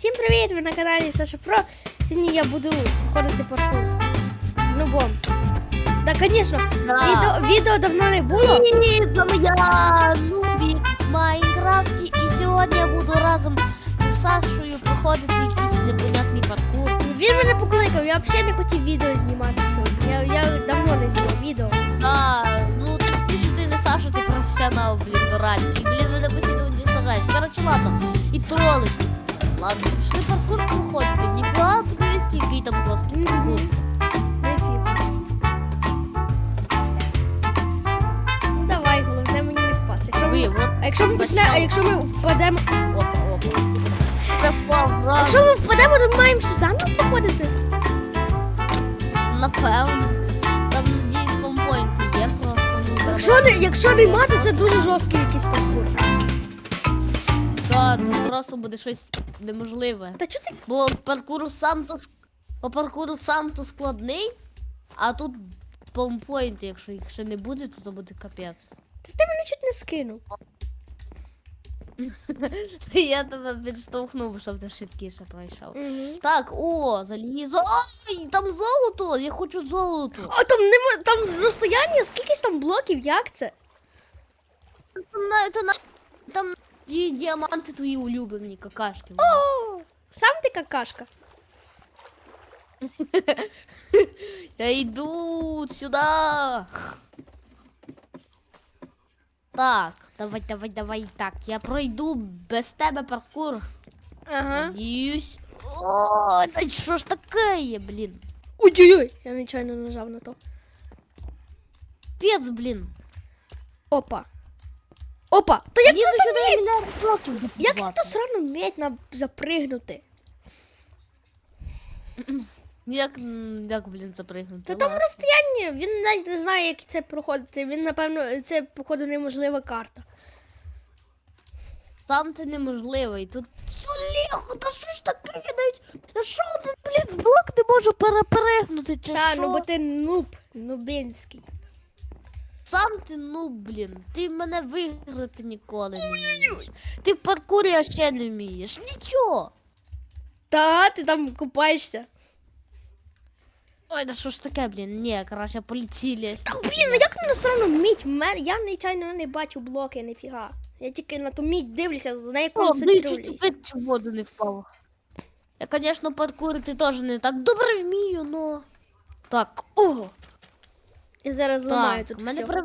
Всім привіт! Ви на каналі Саша Про. Сьогодні я буду ходити паркур з нубом. Та, звісно, Да. відео, відео давно не було. Привіт, я Нубік в Майнкрафті і сьогодні я буду разом з Сашою проходити якийсь непонятний паркур. Він мене покликав, я взагалі не хотів відео знімати сьогодні. Я, я давно не знімав відео. А, ну ти ж ти ти не Саша, ти професіонал, блін, дурацький. Блін, мене постійно уничтожаєш. Коротше, ладно, і тролиш. Ладно, пішли паркур проходити. Ніфіга, подивись, який там жорсткий. Ну давай, головне мені не впасти. Якщо Ви, ми, от, а якщо ми почнемо, а якщо ми впадемо. опа, опа. Я впав. Якщо ми впадемо, то ми маємо ще заново походити. Напевно. Там, надіюсь, помпойнти є просто. Ну, Якщо не, якщо не мати, це дуже жорсткий якийсь паркур. Так, то просто буде щось неможливе. Та чого ти Бо паркур сам то ск- бо паркур сам то складний, а тут помпойнти, якщо їх ще не буде, то, то буде капець. Та ти мене чуть не скинув. Я тебе підштовхнув, щоб ти швидкіше пройшов. Угу. Так, о, залізо. Ой, там золото! Я хочу золото. А там нема там розстояння, скільки там блоків, як це? Там, на- та на- там ді- діаманти твої улюблені, какашки. О, сам ти какашка. Я йду сюди. Так, давай, давай, давай. Так, я пройду без тебе паркур. Ага. Надіюсь. О, та що ж таке є, блін? Ой-ой-ой, я нечайно нажав на то. Пец, блін. Опа. Опа! Та як Їду то сюди мільярд років як добувати. то срано вміють на запригнути? Як, м, як, блін, запригнути? Та там Ладно. розстояння, він навіть не знає, як це проходити. Він, напевно, це, походу, неможлива карта. Сам ти неможливий. Тут Олег, та що ж таке? Я навіть я що один блін блок не можу перепригнути, чи Та, що? ну бо ти нуб, нубінський. Сам ти ну, блін, ти мене виграти ніколи не вмієш. Ти в паркурі ще не вмієш. Нічого. Та, ти там купаєшся. Ой, да що ж таке, блін? Ні, краще поліція. Та блін, ну як воно все одно? Мен... Я нечайно не бачу блоки, ніфіга. Я тільки на ту мідь дивлюся, на яку О, дивись, концентруюся. ти в воду не впав. Я, звісно, паркурити теж не так добре вмію, но. Так, о! І зараз Так, тут в мене, все.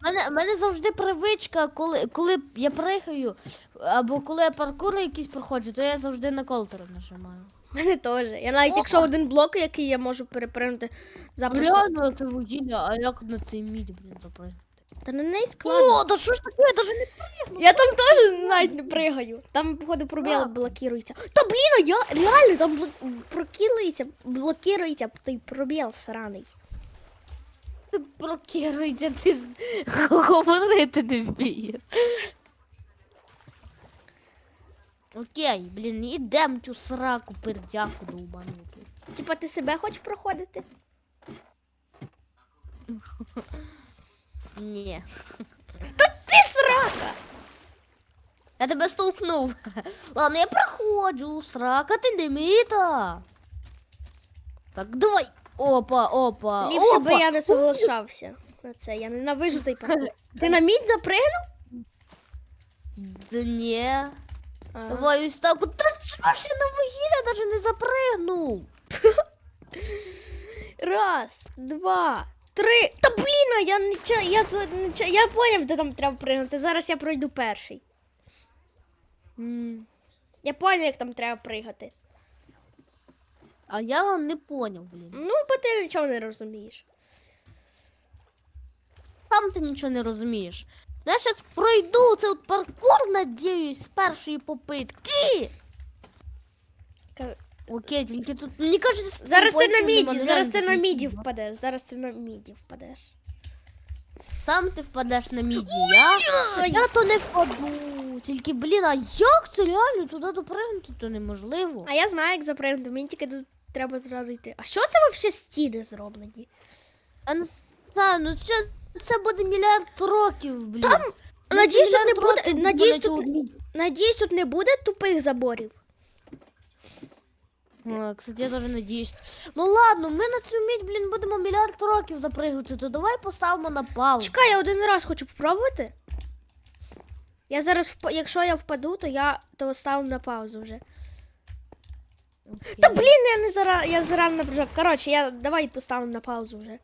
мене, мене завжди привичка, коли, коли я пригаю, або коли я паркури якісь проходжу, то я завжди на колтер нажимаю. У мене теж. Я навіть Опа. якщо один блок, який я можу перепригнути запросто. Реально це вугілля, а як на цей мідь, блін, запригнути? Та на неї складно. О, да що ж таке, я даже не пригну. Я там теж навіть не пригаю. Там, походу, пробіл Так. блокується. Та блін, а я реально там блок... прокирується, блокується той пробіл сраний. Ти прокеруйся, ти з- говорити не вмієш. Окей, блін, ідем цю сраку пердяку довбануту. Типа ти себе хочеш проходити? Ні. Ти срака! Я тебе стовкнув. Ладно, я проходжу, срака ти не міта. Так, давай. Опа, опа. Ліпше би я не соглашався на це. Я ненавижу цей паркур. Ти на мідь запригнув? Да ні. Ага. Давай ось так. Та що ж я на вугілля навіть не запригнув. Раз, два, три. Та блін, я нічого, я, нічого, я поняв, де там треба пригнути. Зараз я пройду перший. М, Я поняв, як там треба пригати. А я не поняв, блін. Ну, бо ти нічого не розумієш. Сам ти нічого не розумієш. Ну, Я зараз пройду цей паркур, надіюсь, з першої попитки. Ка- Окей, тільки тут мені кажуть, Зараз ти на міді, зараз ти на міді впадеш, зараз ти на міді впадеш. Сам ти впадеш на міді, я, я то не впаду. Тільки, блін, а як це реально туди допригнути, то неможливо. А я знаю, як запригнути, мені тільки тут треба йти. А що це взагалі стіни зроблені? Я не знаю, ну це, це буде мільярд років, блін. Там, надіюсь, тут не буде- надіюсь, тут- Надіюсь, тут не буде тупих заборів. А, кстати, я даже надіюсь. Ну ладно, ми на цю мідь, блін, будемо мільярд років запригувати, то давай поставимо на паузу. Чекай, я один раз хочу попробувати. Я зараз, вп... якщо я впаду, то я то ставлю на паузу вже. Окей. Та блін, я не зара... я зарано напряжав. Коротше, я давай поставлю на паузу вже.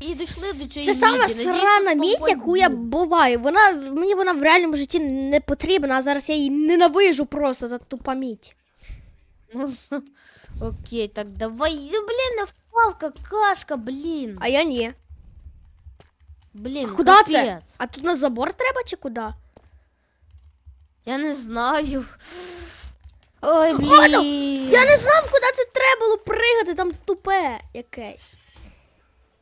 І дійшли до цієї Це сама міді. Надіюсь, срана тут мідь, спокійно яку я буде. буваю. Вона мені вона в реальному житті не потрібна, а зараз я її ненавижу просто за тупа мідь. Окей, так давай. Ну, блін, не впав, какашка, блін. А я ні. Блін, Куди це? капець. А тут на забор треба чи куди? Я не знаю. Ой, блін. Я не знав, куди це треба було пригати, там тупе якесь.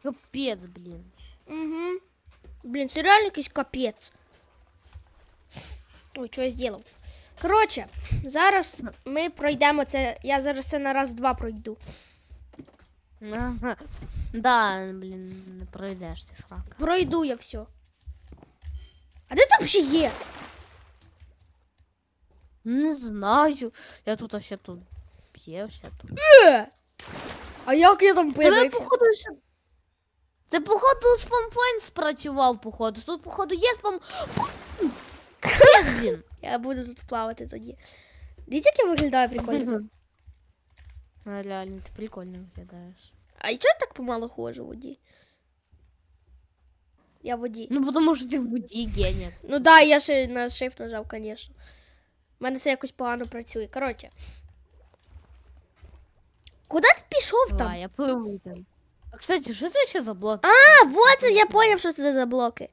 Капець, блін. Угу. Блін, це реально якийсь капець. Ой, що я зробив? Коротше, зараз ми пройдемо це. Я зараз це на раз-два пройду. Ага. Да, блін, не пройдеш ти срака. Пройду я все. А де там ще є? Не знаю. Я тут ще тут. Є ще тут. Е! А як я там Тебе, появився? походу, ще... Це, походу, спампойнт спрацював, походу. Тут, походу, є спам... Пункт! Капець, блін. Я буду тут плавати тоді. Дивіться, як я виглядаю прикольно. тут. А, реально, ти прикольно виглядаєш. А і чого я так помало ходжу в воді? Я в воді. Ну, тому що ти в воді генія. Ну да, я ще на shift нажав, звісно. У мене це якось погано працює. Коротше. Куди ти пішов там? Давай, я пливу там. А, кстати, що це ще за блок? А, вот це я поняв, що це за блоки.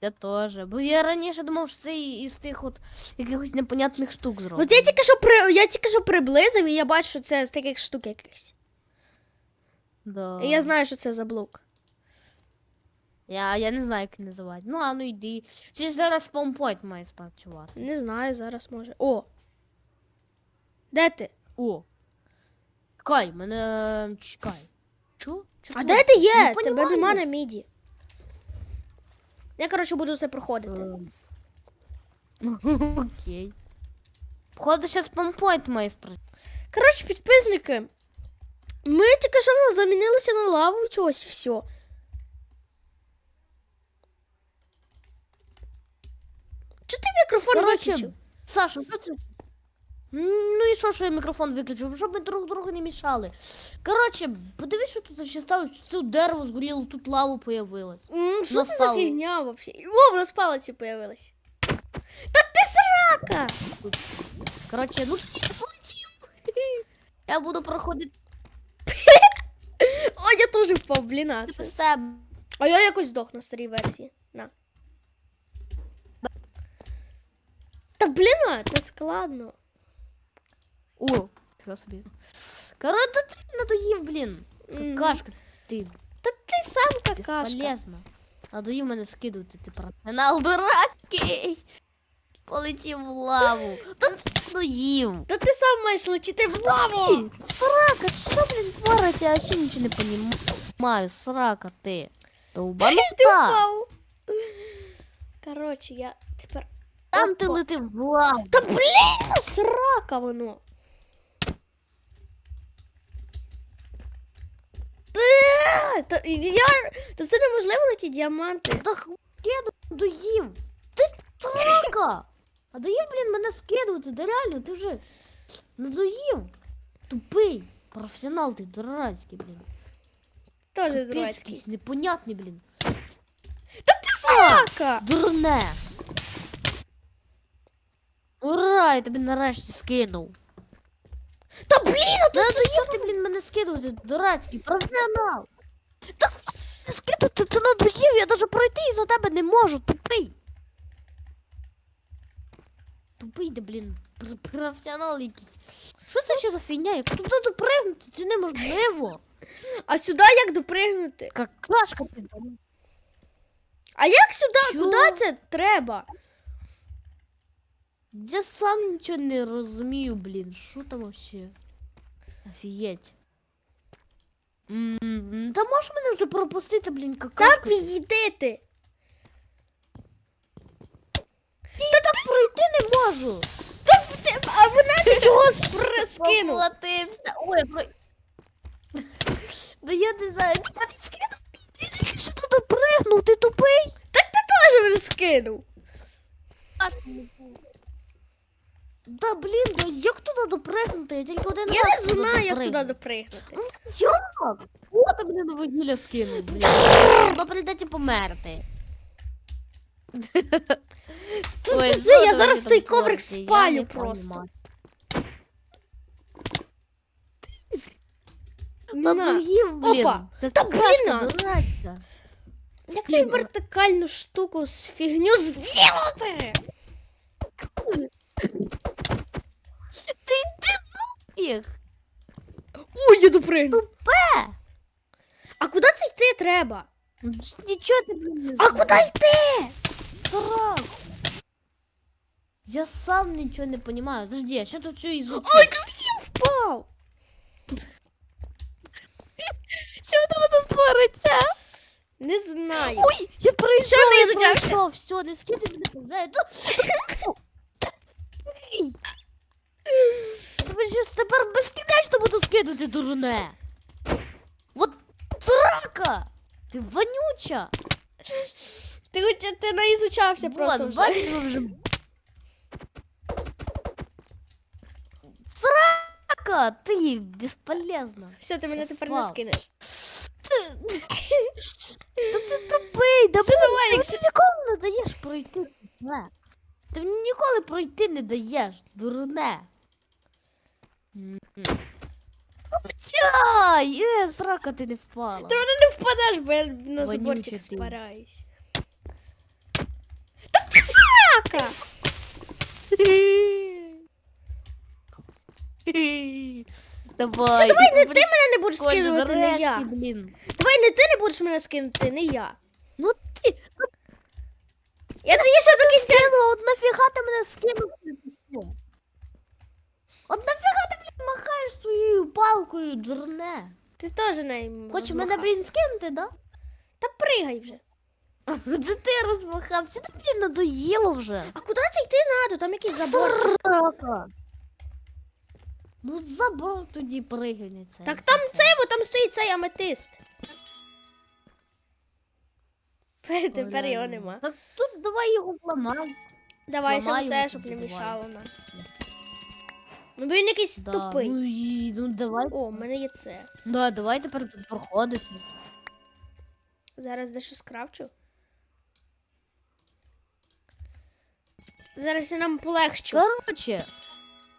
Я теж. Бо я раніше думав, що це із тих от якихось непонятних штук зроблено. От я тільки що при я тільки що приблизив, і я бачу, що це з таких штук якихось. Да. І я знаю, що це за блок. Я, я не знаю, як називати. Ну, а ну йди. Чи ж зараз спампойт має спрацювати? Не знаю, зараз може. О! Де ти? О. Чекай, мене чекай. Чу? Чу А де ти є? Не Тебе нема на міді. Я, коротше, буду це проходити. Ем. Окей. Походу, зараз спампойт має спрацювати. Коротше, підписники. Ми тільки що замінилися на лаву і ось все. Чого ти мікрофон Коротше, виключив? Саша, що це? Ну і що, що я мікрофон виключив, щоб ми друг другу не мішали. Коротше, подивись, що тут ще сталося. Це дерево згоріло, тут лава появилась. М, Що це за Настало. фігня взагалі? О, в нас палиці появилась. Та ти срака! Коротше, ну тоді ти полетів. Я буду проходити О, я теж впав, блін. а, це- без тебе. А я якось здох на старій версії. На. Та блін, це складно. О, що собі. Коротше, ти надоїв, блін. Какашка ти Та ти сам какашка. безполезна. Надоїв мене скидувати, ти професіонал дурацький. Полетів в лаву. Та ти надоїв. Та ти сам маєш летіти в лаву. Ти, срака, що, блін, твориться? Я ще нічого не понімаю. Срака ти. Ти Довбанута. впав. Коротше, я тепер. Там ти летив в лаву. Та блін, срака воно. Та, та, я, та це неможливо на ті діаманти. Та х- я доїв. Ти срака. А доїв, блін, мене скидувати. Да реально, ти вже надоїв. Тупий. Професіонал ти дурацький, блін. Теж Капець дурацький. якийсь непонятний, блін. Та ти срака! Дурне. Ура, я тобі нарешті скинув. Та блін, а Та надоїв ти, блін, мене скидувати, дурацький, професіонал. Та не скидувати, ти надоїв, я навіть пройти за тебе не можу, тупий. Тупий ти, блін, пр- професіонал якийсь. Що це ще за фігня? Як туди допригнути, це неможливо. А сюди як допригнути? Какашка ти там. А як сюди? Що? Куди це треба? Я сам нічого не розумію, блін, що там вообще? Офігеть. М, Та можеш мене вже пропустити, блін, какашка? Так відійди ти. Я так пройти не можу. Та ти- а вона ти чого спр- скинув? Поплатився. Ой, про... Да я не знаю, ти мене скинув. Ти тільки що туди пригнув, ти тупий. Так ти теж мене скинув. Да блін, да як туди допригнути? Я тільки один Я раз не знаю, як туди допригнути. Ну, Як? О, ти мене на вугілля скинув, блін. Ну, прийдеться померти. Ой, Ти, я що зараз там той коврик? Я спалю не просто. понімаю. На. Надоїв, блін. Опа. Та блін, а. Як ти вертикальну штуку з фігню зробити? Ти йди нафіг. Ой, я допригну. Тупе. А куди це йти треба? Нічого ти, блін, не А знаєш. куди йти? Срак. Я сам нічого не понимаю. Подожди, я ще тут все изучу. Ой, тут я впав. Що там тут твориться? Не знаю. Ой, я пройшов, Що не я пройшов, все, не скидай мене вже. Ей! Я щас тепер безкінечно буду скидати дурне. Вот срака! Ти вонюча! Ти хоч ти не ізучався просто Вот, вже. бачиш, ви вже... Срака! Ти безполезна. Все, ти мене тепер не Впав. скинеш. Та ти тупий, да Все, блін, давай, ну якщо- ти ніколи не даєш пройти. Не. Ти мені ніколи пройти не даєш, дурне. Чай, е, срака ти не впала. Ти мене не впадеш, бо я на Вонючий заборчик спираюсь. Та ти срака! Давай. Давай не ти мене не будеш Коль, скидувати, не нарешті, я. блін. Давай не ти не будеш мене скинути, не я. Ну ти, ну Я тоді ще до кінця. от нафіга ти мене скинув? От нафіга ти, блін, махаєш своєю палкою, дурне? Ти теж нею Хочеш мене, розмахався. блін, скинути, да? Та пригай вже. Це ти розмахався, ти, блін, надоїло вже. А куди це йти надо? Там якийсь забор. Срака. Ну, забор тоді пригай на це. Так там це, бо там стоїть цей аметист. Тепер його нема. Так тут давай його зламай. Давай Зламай ще його це, щоб не давай. мішало нам. Ну бо він якийсь Да. тупий. Ну, і, ну давай. О, в мене є це. Да, давай тепер тут проходити. Зараз дещо скрафчу. Зараз я нам полегчу. Короче,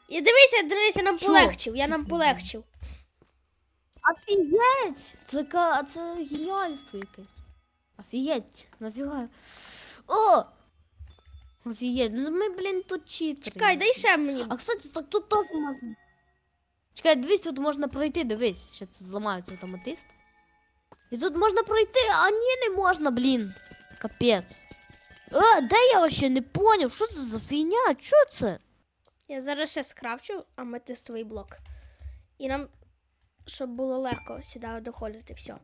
І дивися, дивися, нам Що? полегчив. Я нам полегчив. офігеть! Це, ка- це геніальство якесь. Офігеть, нафіга. О! Офігеть, ну ми, блін, тут читери. Чекай, дай ще мені. А кстати, так тут теж можна. Чекай, дивись, тут можна пройти, дивись, ще тут зламаються автоматист. І тут можна пройти, а ні, не можна, блін. Капець. Е, де я вообще не поняв? Що це за фігня? Що це? Я зараз ще скрафчу аметистовий блок. І нам, щоб було легко сюди доходити, все.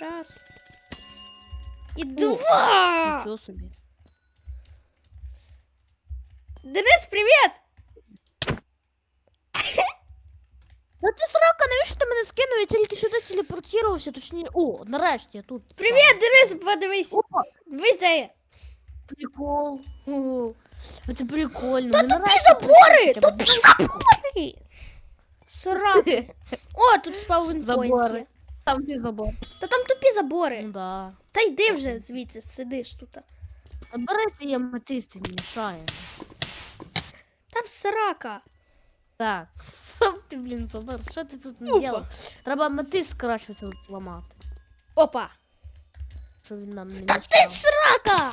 Раз. І два! Нічого собі. Денис, привіт! Та ти срака, навіщо ти мене скинув? Я тільки сюди телепортувався, точніше. О, нарешті я тут. Привіт, Денис, подивись! Опа, Дивись, де я. прикол. Ого. А це прикольно. Та Ми тупі нарешті забори! хоча б Тупі забори! Сраки. О, тут спаунпойнт Забори. Там ти забор. Та там тупі забори. Ну да. Та йди вже звідси, сидиш тут. Забери свій аметист, він мішає. Там срака. Так, сам ти, блін, забер. Що ти тут не Опа. ділав? Треба аметист краще це от зламати. Опа. Що він нам не Та ти мішав. срака!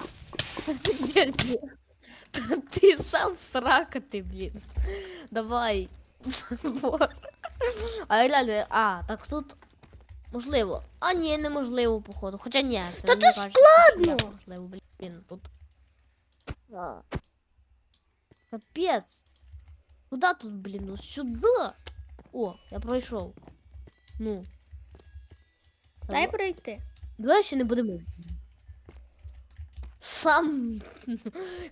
Та ти сам срака ти, блін. Давай. Забор. А реально, а, так тут можливо. А ні, неможливо, походу. Хоча ні, це Та мені тут кажеться, складно. Можливо, блін, тут. А. Капець. Куда тут, блін? Ну сюди. О, я пройшов. Ну. Дай пройти. Давай ще не будемо. Сам.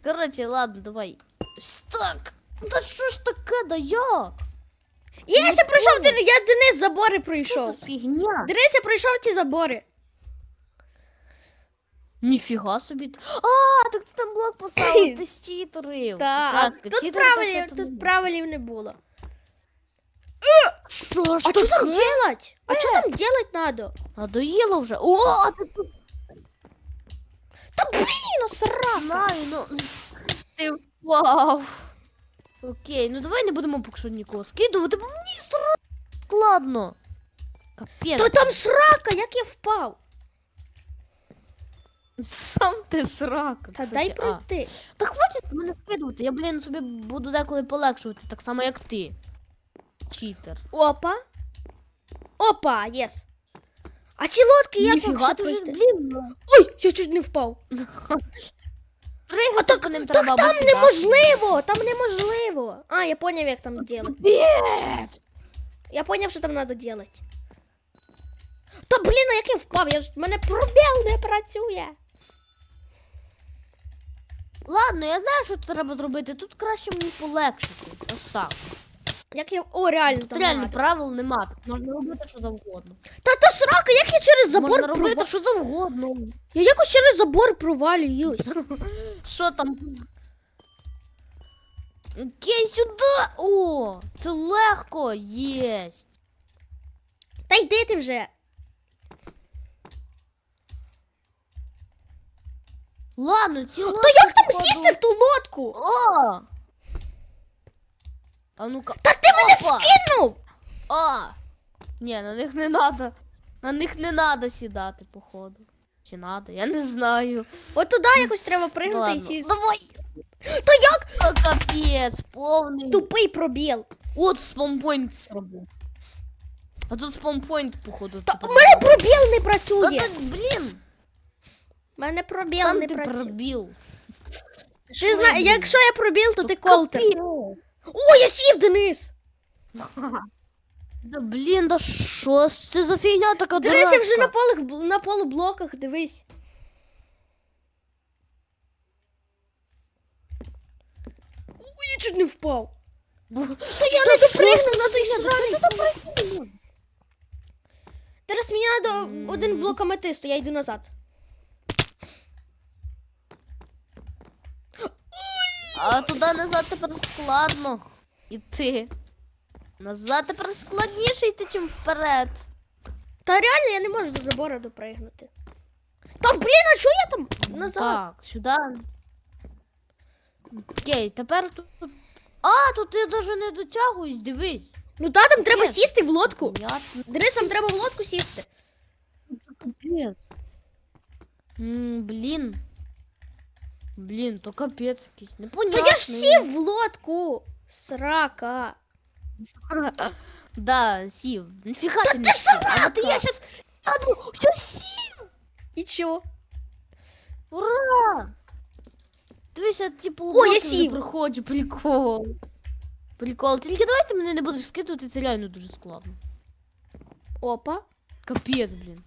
Коротше, ладно, давай. Ось Так. Да що ж таке, да як? Я ще пройшов, Дени- я Денис забори Що за пройшов. фігня? Денис, я пройшов ці забори. Ніфіга собі. А, так ти там блок поставив, ти з. Так, Ти тут читер, правилів, тут правилів не було. Що ж А що там таке? делать? А що там делать надо? Надоїло вже. О, а ти тут Та блін, срака. знаю, ну. Ти впав. Окей, ну давай не будемо поки що нікого скидувати, бо мені складно. Капець. Та там срака, як я впав. Сам ти срака. Та дай пройти. Та хватить мене скидувати, я, блін, собі буду деколи полегшувати, так само, як ти. Читер. Опа. Опа, єс. А ці лодки як Ніфіга ти вже, блін. Ой, я чуть не впав. Пригати по ним треба. Так там сідати. неможливо, там неможливо. А, я поняв, як там делать. Капець. Я поняв, що там треба делать. Та блін, а як я впав? Я ж мене пробіл не працює. Ладно, я знаю, що треба зробити. Тут краще мені полегшити. Ось так. Як я. О, реально Тут там. реально надо. правил нема. Тут можна робити що завгодно. Та то срака, як я через забор можна робити прова... що завгодно. Я якось через забор провалююсь. Що там? Окей, сюди! О, це легко єсть. Та йди ти вже. Ладно, ці лодки. Та як там сісти в ту лодку? О! А ну-ка. Та ти мене Опа! скинув! А! Ні, на них не надо. На них не надо сідати, походу. Чи надо? Я не знаю. От туди якось треба пригнути і Ладно. сісти. Давай! Та як? А, капець, повний. Тупий пробіл. От спампойнт зробив. А тут спампойнт, походу. Та типу, у мене пробіл не Та працює. ти, блін, У мене пробіл сам не ти працює. пробіл. Ти знаєш, якщо я пробіл, то ти колтер. Капець. О, я сів, Денис! Да блін, да що ж це за фігня така Денис, я вже на полих на полублоках, дивись. Ой, я чуть не впав. Та я не допригну, надо і сразу. Зараз мені треба один блок аметисту, я йду назад. А туди назад тепер складно іти. Назад тепер складніше йти, чим вперед. Та реально я не можу до забору допригнути. Та блін, а чого я там назад? Так, сюди. Окей, тепер тут. А, тут я навіть не дотягуюсь, дивись. Ну та там треба сісти в лодку. Понятно. Денис, там треба в лодку сісти. Капець. М, Блін. Блін, то капець якийсь. Та Непонятно. я ж сів в лодку. Срака. Да, сів. Ніфіга ти не сів. А от я щас сяду. Я сів. І чо? Ура! Дивися, типу, О, я лоботи вже сів. приходжу, прикол. Прикол. Тільки давай ти мене не будеш скидувати, це реально дуже складно. Опа. Капець, блін.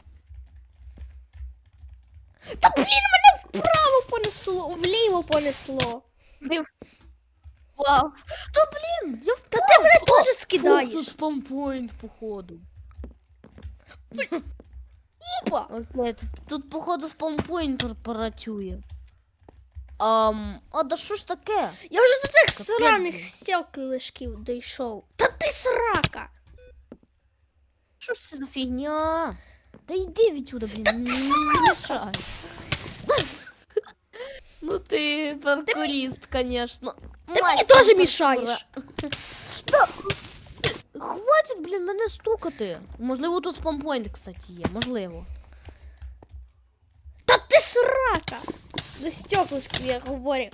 Та блін, мене вправо понесло, вліво понесло. Не впав. Та блін, я впав. Та ти мене теж Фух, скидаєш. тут спампоінт, походу. Опа. Окей, тут, тут походу спампоінтер працює. Ам, а да що ж таке? Я вже до тих Капець, сраних блін. стеклишків дійшов. Та ти срака. Що ж це за фігня? Та йди відсюди, блін, не, не мішай. Ну ти паркуріст, конечно. Ти мені Мастер теж паркура. мішаєш. Хватить, блін, мене стукати. Можливо, тут спампойнт, кстати, є. Можливо. Та ти срака. За стеклишків я говорю.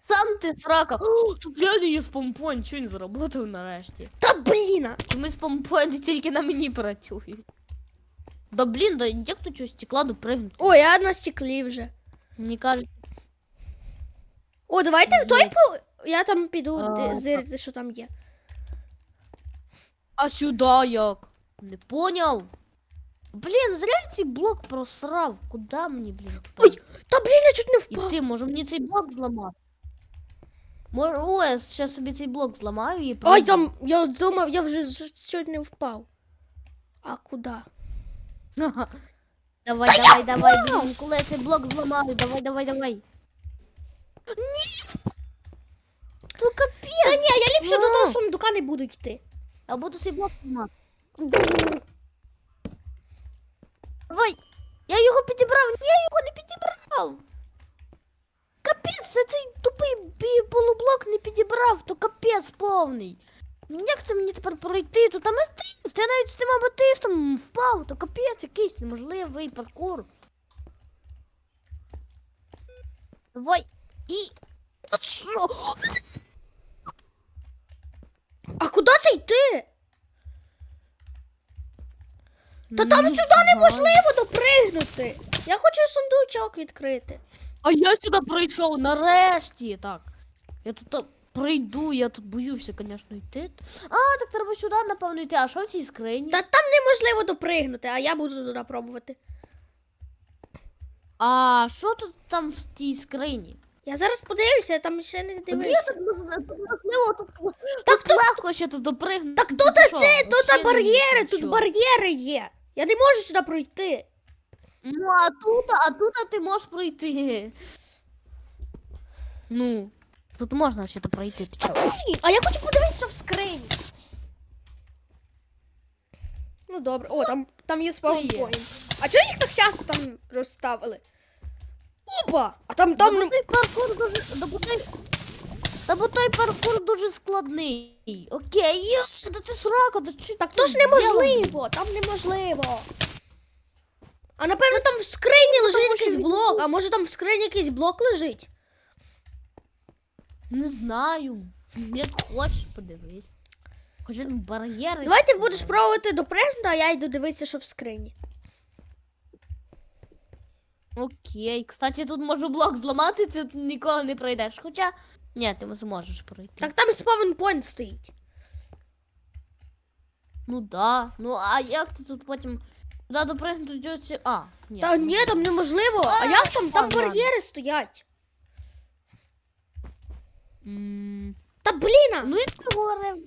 Сам ти срака. О, тут реально є спампойнт, чого він заработав нарешті. Та бліна. Чому спампойнти тільки на мені працюють? Да блін, да як тут щось стекла допригнути? О, я на стеклі вже. Мені кажуть, О, давайте в той Є. по. Я там піду А, так. зирити, що там є. а сюди як? Не поняв? Блін, зря я цей блок просрав. Куда мені, блін? Ой, та блін, я чуть не впав. Іти, може мені цей блок зламати? Може, о, я зараз собі цей блок зламаю і Ой, пройду. там, я думав, я вже з- чуть не впав. А куди? Давай, давай, давай, блін, коли я цей блок зламаю, давай, давай, давай. Ні! То капець! Та ні, я ліпше до того сундука не буду йти. Я буду цей блок. Давай! Я його підібрав! Ні, я його не підібрав! Капець, це цей тупий полублок не підібрав, то капець повний. Як це мені тепер пройти? Тут аметист, я навіть з тим аметистом впав, то капець якийсь неможливий паркур. Давай. І. А куди це йти? Та там сюди неможливо допригнути. Я хочу сундучок відкрити. А я сюди прийшов нарешті. Так. Я тут прийду, я тут боюся, звісно, йти. А, так треба сюди, напевно, йти. А що в цій скрині? Та там неможливо допригнути, а я буду туди пробувати. А що тут там в тій скрині? Я зараз подивлюся, я там ще не дивився. тут можливо, тут, тут легко ще тут допригнути. Так тут що, це, тут бар'єри, тут бар'єри є. Я не можу сюди пройти. Ну, а тут, а тут ти можеш пройти. Ну, тут можна ще то пройти. Ти чого? А я хочу подивитися в скрині. Ну добре. О, там, там є? спаунпоінт. А чого їх так часто там розставили? Опа! А там там Та бо той паркур дуже. Та бо той, та бо той паркур дуже складний. Окей, йо, та ти срака, та чуть Так то ж неможливо, там неможливо. А напевно там в скрині лежить тому якийсь блок, а може там в скрині якийсь блок лежить? Не знаю. Як хочеш, подивись. Хоч там бар'єри. Давайте будеш пробувати допригнути, а я йду дивитися, що в скрині. Окей. Кстати, тут можу блок зламати, ти ніколи не пройдеш. Хоча. Ні, ти зможеш пройти. Так там спавнпоінт стоїть. Ну да. Ну а як ти тут потім. Туди допригнути. А, ні. Та ні, там неможливо. А як там? Там ладно. бар'єри стоять. М, Та блін! Ну я тобі говорив.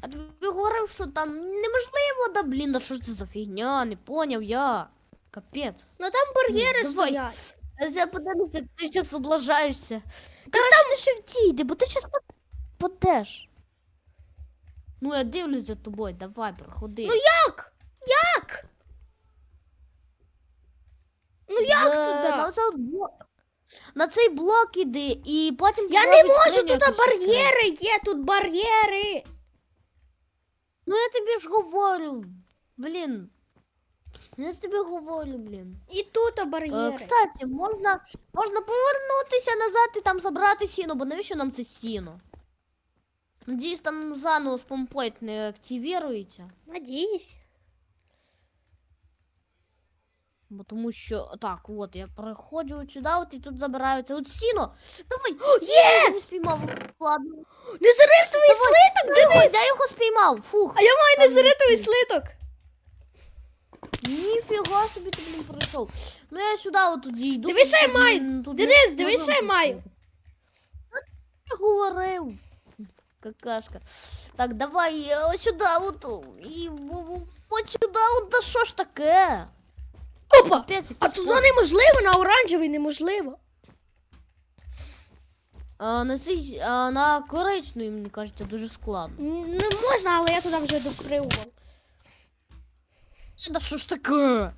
А тобі говорив, що там неможливо, да блін, да що це за фігня, не поняв я. Капець. Ну там бар'єри Давай. стоять. Я подивлюся, як ти зараз облажаєшся. Так там не ще втійди, бо ти зараз падеш. Ну я дивлюсь за тобою, давай, проходи. Ну як? Як? Ну як Е, туди? На, цей блок. на цей блок іди, і потім Я не попробуй можу, скриню тут якусь відкрити. бар'єри є, тут бар'єри. Ну я тобі ж говорю. Блін. Я тобі говорю, блін. І тут Е, кстати, можна, можна повернутися назад і там забрати сіно, бо навіщо нам це сіно? Надіюсь, там заново спомпойт не активірується. Надіюсь. Бо тому що. Так, от я переходжу от сюди, от і тут забираються. От сіно! Давай! Є! Не спіймав. Ладно. Незаритовий слиток, Дивись, дивись. я його спіймав. Фух. А я маю незаритовий не- слиток. Ніфіга собі ти, блін, пройшов. Ну я сюди от тоді йду. Дивись, що я маю. Денис, дивись, що я маю. Я говорив. Какашка. Так, давай е, ось сюди, от. І от сюди, от, да що ж таке? Опа! Капець, А туди неможливо, на оранжевий неможливо. А, на, цей, а, на коричневий, мені кажеться, дуже складно. Н- Не можна, але я туди вже допригував. Да що ж таке?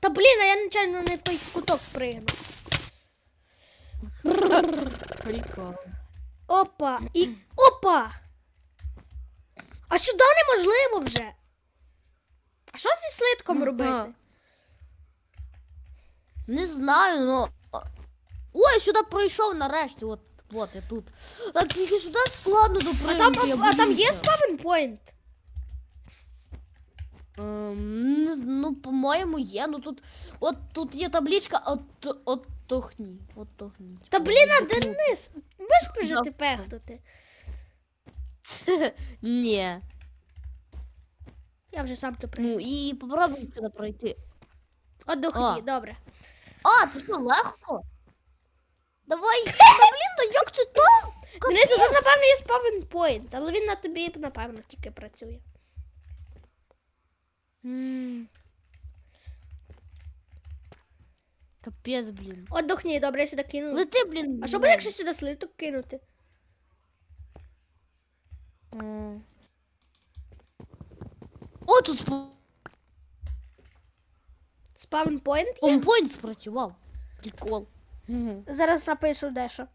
Та блін, а я нечайно не в той куток пригнув. Прикол. Опа. І. Опа! А сюди неможливо вже. А що зі слитком Ага. робити? Не знаю, но. Ой, сюди пройшов нарешті. От, от я тут. Так тільки сюди складно А допригнути. там, я а, там є боюся. Ем, ну, по-моєму, є. Ну тут. От тут є табличка, от, от тохні. От тохні. Та блін, а Денис, будеш прижити Да. пехнути? Ні. Я вже сам то прийду. Ну і попробуй сюди пройти. Отдохні, добре. А, це що, легко? Давай, та блін, ну як це так? Денис, тут, напевно, є спавн point, але він на тобі, напевно, тільки працює. Капець, блін. Отдохні, добре, я сюди кину. Лети, блін. А що буде, якщо сюди слиток кинути? М. О, тут спа- Спавн point є? спампойнт спрацював. Прикол. Мгм. Зараз напишу дещо.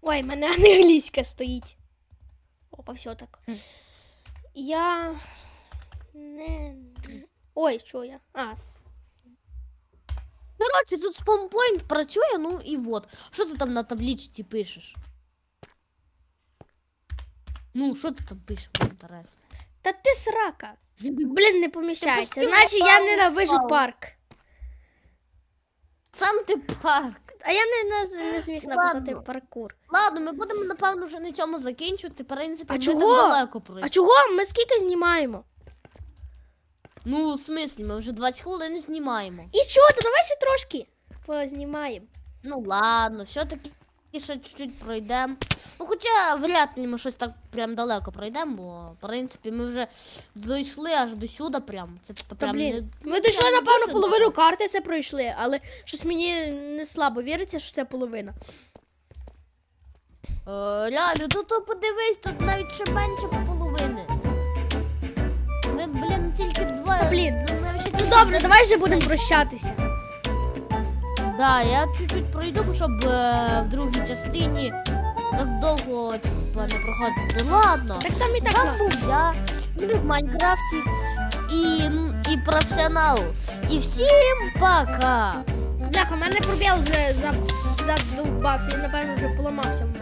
Ой, в мене англійська стоїть. Опа, все так. Я. Не. Ой, що я? А, Коротше, тут спампойнт працює, ну і вот. Що ти там на табличці пишеш? Ну, що ти там пишеш, мені інтересно. та ти срака. Блін, не поміщається. постійно Значить, я впав, ненавижу впав. парк. Сам ти парк. А я не, не, не зміг написати Ладно. паркур. Ладно, ми будемо, напевно, вже на цьому закінчувати. В принципі, А ми чого? так далеко А чого? Ми скільки знімаємо? Ну, в смислі, ми вже 20 хвилин знімаємо. І що? То давай ще трошки познімаємо. Ну ладно, все-таки ще чуть-чуть пройдемо. Ну, хоча вряд ли ми щось так прям далеко пройдемо, бо в принципі ми вже дійшли аж до сюди прям. Це та Та прям блін, не... ми дійшли, прям напевно, дуже половину карти це пройшли, але щось мені не слабо віриться, що це половина. Е, Реально, тут то подивись, тут навіть ще менше половини. Ми, блін, тільки два. Та, блін. ну, ми ще Ну тільки добре, давай вже будемо прощатися. Да, я чуть-чуть пройду, щоб е, в другій частині так довго типа, не проходити. Ладно. Так там і так. Там ла- був я, в Майнкрафті, і, і професіонал. І всім пока! Бляха, в мене пробіл вже за- задовбався, він, напевно, вже поламався в мене.